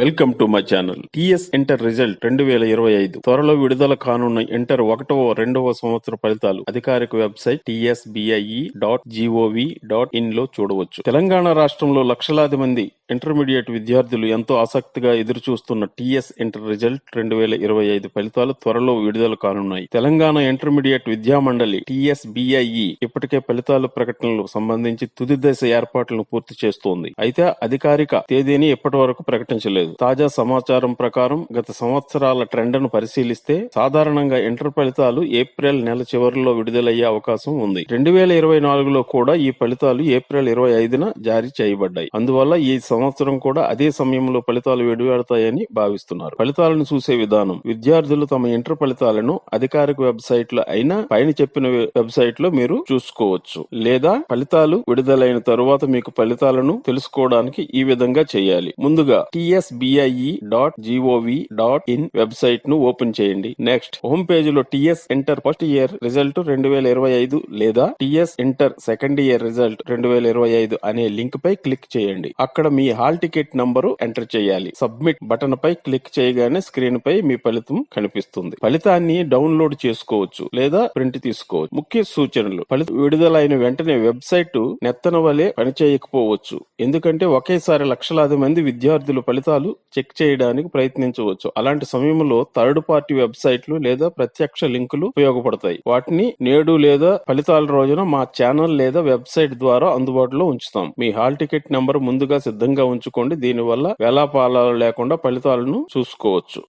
Welcome to my channel. TS inter result రెండు వేల ఇరవై ఐదు. త్వరలో విడుదల కానున్న ఇంటర్ ఒకటవ రెండవ సంవత్సర ఫలితాలు అధికారిక website TSBIE dot G O V dot ఇన్లో చూడవచ్చు. తెలంగాణ రాష్ట్రంలో లక్షలాది మంది ఇంటర్మీడియట్ విద్యార్థులు ఎంతో ఆసక్తిగా ఎదురుచూస్తున్న టీఎస్ ఇంటర్ రిజల్ట్ రెండు వేల ఇరవై ఐదు ఫలితాలు త్వరలో విడుదల కానున్నాయి. తెలంగాణ ఇంటర్మీడియట్ విద్యా మండలి టిఎస్బిఐఈ ఇప్పటికే ఫలితాల ప్రకటనలకు సంబంధించి తుది దశ ఏర్పాట్లను పూర్తి చేస్తోంది. అయితే అధికారిక తేదీని ఇప్పటి వరకు ప్రకటించలేదు. తాజా సమాచారం ప్రకారం గత సంవత్సరాల ట్రెండ్ను పరిశీలిస్తే సాధారణంగా ఇంటర్ ఫలితాలు ఏప్రిల్ నెల చివరిలో విడుదలయ్యే అవకాశం ఉంది. రెండు వేల ఇరవై నాలుగులో కూడా ఈ ఫలితాలు ఏప్రిల్ ఇరవై ఐదున జారీ చేయబడ్డాయి. అందువల్ల ఈ సంవత్సరం కూడా అదే సమయంలో ఫలితాలు విడుదలవుతాయని భావిస్తున్నారు. ఫలితాలను చూసే విధానం. విద్యార్థులు తమ ఇంటర్ ఫలితాలను అధికారిక వెబ్సైట్లో అయినా పైన చెప్పిన వెబ్సైట్లో మీరు చూసుకోవచ్చు. లేదా ఫలితాలు విడుదలైన తరువాత మీకు ఫలితాలను తెలుసుకోవడానికి ఈ విధంగా చేయాలి. ముందుగా TSBIE dot G O V dot in వెబ్సైట్ను ఓపెన్ చేయండి. నెక్స్ట్ హోమ్ పేజ్లో TS inter first year result రెండు వేల ఇరవై ఐదు లేదా TS inter second year result రెండు వేల ఇరవై ఐదు అనే లింక్ పై క్లిక్ చేయండి. అక్కడ మీ మీ హాల్ టికెట్ నంబరు ఎంటర్ చేయాలి. సబ్మిట్ బటన్ పై క్లిక్ చేయగానే స్క్రీన్ పై మీ ఫలితం కనిపిస్తుంది. ఫలితాన్ని డౌన్లోడ్ చేసుకోవచ్చు లేదా ప్రింట్ తీసుకోవచ్చు. ముఖ్య సూచనలు. ఫలితం విడుదలైన వెంటనే వెబ్సైట్ నెత్తన వలె పనిచేయకపోవచ్చు. ఎందుకంటే ఒకేసారి లక్షలాది మంది విద్యార్థులు ఫలితాలు చెక్ చేయడానికి ప్రయత్నించవచ్చు. అలాంటి సమయంలో థర్డ్ పార్టీ వెబ్సైట్లు లేదా ప్రత్యక్ష లింకులు ఉపయోగపడతాయి. వాటిని నేడు లేదా ఫలితాల రోజున మా ఛానల్ లేదా వెబ్సైట్ ద్వారా అందుబాటులో ఉంచుతాం. మీ హాల్ టికెట్ నెంబర్ ముందుగా సిద్ధంగా ఉంచుకోండి. దీనివల్ల వేలాపాలాలు లేకుండా ఫలితాలను చూసుకోవచ్చు.